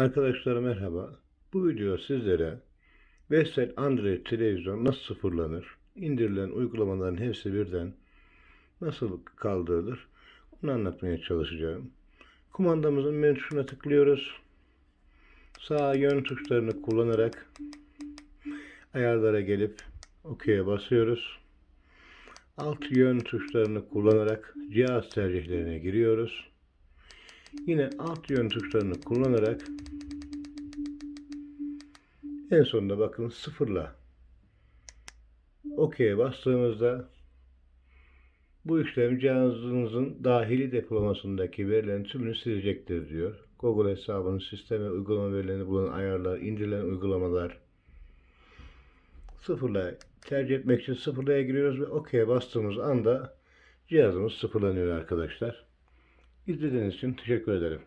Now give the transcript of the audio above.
Arkadaşlar merhaba. Bu video sizlere Vestel Android televizyon nasıl sıfırlanır, indirilen uygulamaların hepsi birden nasıl kaldırılır onu anlatmaya çalışacağım. Kumandamızın menü tuşuna tıklıyoruz. Sağ yön tuşlarını kullanarak ayarlara gelip OK'ye basıyoruz. Alt yön tuşlarını kullanarak cihaz tercihlerine giriyoruz. Yine alt yön tuşlarını kullanarak en sonunda bakın sıfırla OK'ye bastığımızda bu işlem cihazınızın dahili depolamasındaki verilerin tümünü silecektir diyor. Google hesabının sisteme uygulama verilerini bulan ayarlar, indirilen uygulamalar sıfırla tercih etmek için sıfırlaya giriyoruz ve OK'ye bastığımız anda cihazımız sıfırlanıyor arkadaşlar. İzlediğiniz için teşekkür ederim.